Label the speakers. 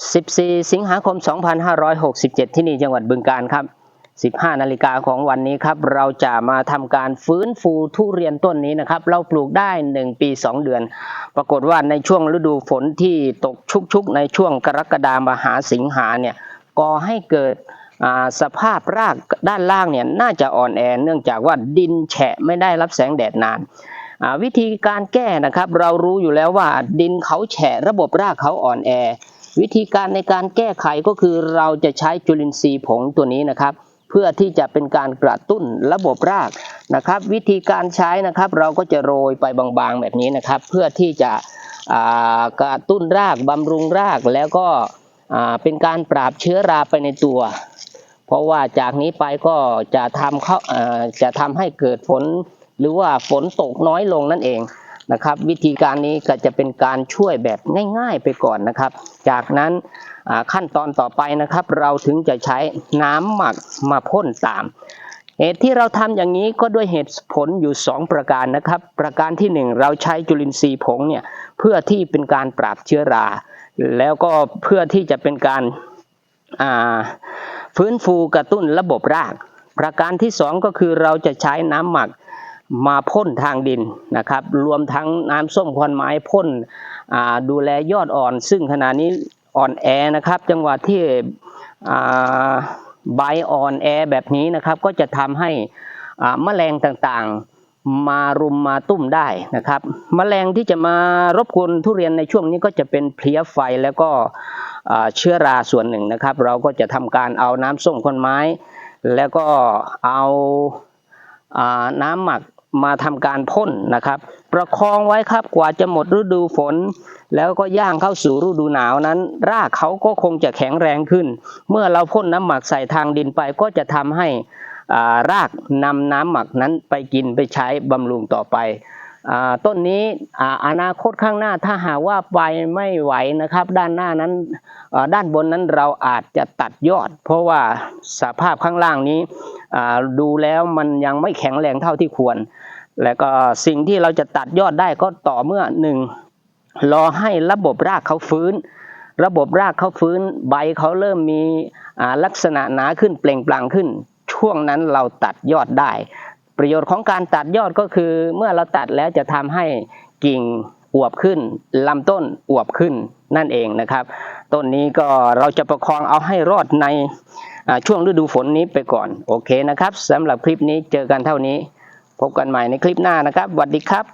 Speaker 1: 14 สิงหาคม 2567 ที่นี่จังหวัดบึงกาฬครับ 15 นาฬิกาของวันนี้ครับ เราจะมาทำการฟื้นฟูทุเรียนต้นนี้นะครับ เราปลูกได้ 1 ปี 2 เดือน ปรากฏว่าในช่วงฤดูฝนที่ตกชุกๆ ในช่วงกรกฎามหาสิงหาเนี่ยก่อให้เกิดสภาพรากด้านล่างเนี่ยน่าจะอ่อนแอเนื่องจากว่าดินแฉะไม่ได้รับแสงแดดนานวิธีการแก้นะครับ เรารู้อยู่แล้วว่าดินเขาแฉะระบบรากเขาอ่อนแอ วิธีการในการแก้ไขก็คือเราจะใช้จุลินทรีย์ผงตัวนี้นะครับ เพื่อที่จะเป็นการกระตุ้นระบบรากนะครับ วิธีการใช้นะครับ เราก็จะโรยไปบางๆแบบนี้นะครับ เพื่อที่จะกระตุ้นรากบำรุงรากแล้วก็เป็นการปราบเชื้อราไปในตัว เพราะว่าจากนี้ไปก็จะทำเข้าจะทำให้เกิดฝนหรือว่าฝนตกน้อยลงนั่นเอง นะครับ วิธีการนี้ก็จะเป็นการช่วยแบบง่ายๆไปก่อนนะครับ จากนั้นขั้นตอนต่อไปนะครับ เราถึงจะใช้น้ำหมักมาพ่นตามเหตุที่เราทำอย่างนี้ก็ด้วยเหตุผลอยู่ 2 ประการนะครับ ประการที่ 1 เราใช้จุลินทรีย์ผงเนี่ยเพื่อที่เป็นการปราบเชื้อรา แล้วก็เพื่อที่จะเป็นการาฟื้นฟูกระตุ้นระบบราก ประการที่สองก็คือเราจะใช้น้ำหมัก มาพ่นทางดินนะครับ รวมทั้งน้ำส้มควันไม้พ่นดูแลยอดอ่อน ซึ่งขณะนี้อ่อนแอนะครับ จังหวะที่ใบอ่อนแอแบบนี้นะครับ ก็จะทำให้แมลงต่างๆมารุมมาตุ้มได้นะครับ แมลงที่จะมารบกวนทุเรียนในช่วงนี้ก็จะเป็นเพลี้ยไฟแล้วก็เชื้อราส่วนหนึ่งนะครับ เราก็จะทำการเอาน้ำส้มคนไม้ แล้วก็เอาน้ำหมัก มาทำการพ่นนะครับ ประคองไว้ครับกว่าจะหมดฤดูฝน แล้วก็ย่างเข้าสู่ฤดูหนาวนั้น รากเขาก็คงจะแข็งแรงขึ้น เมื่อเราพ่นน้ำหมักใส่ทางดินไปก็จะทำให้รากนำน้ำหมักนั้นไปกินไปใช้บำรุงต่อไป ต้นนี้อนาคตข้างหน้าถ้าหากว่าใบไม่ไหวนะครับ ด้านหน้านั้นด้านบนนั้นเราอาจจะตัดยอด เพราะว่าสภาพข้างล่างนี้ดูแล้วมันยังไม่แข็งแรงเท่าที่ควร แล้วก็สิ่งที่เราจะตัดยอดได้ก็ต่อเมื่อหนึ่งรอให้ระบบรากเขาฟื้น ระบบรากเขาฟื้นใบเขาเริ่มมีลักษณะหนาขึ้นเปล่งปลั่งขึ้น ช่วงนั้นเราตัดยอดได้ ประโยชน์ของการตัดยอดก็คือเมื่อเราตัดแล้วจะทำให้กิ่งอวบขึ้นลำต้นอวบขึ้นนั่นเองนะครับต้นนี้ก็เราจะประคองเอาให้รอดในช่วงฤดูฝนนี้ไปก่อน โอเคนะครับสำหรับคลิปนี้เจอกันเท่านี้ พบกันใหม่ในคลิปหน้านะครับสวัสดีครับ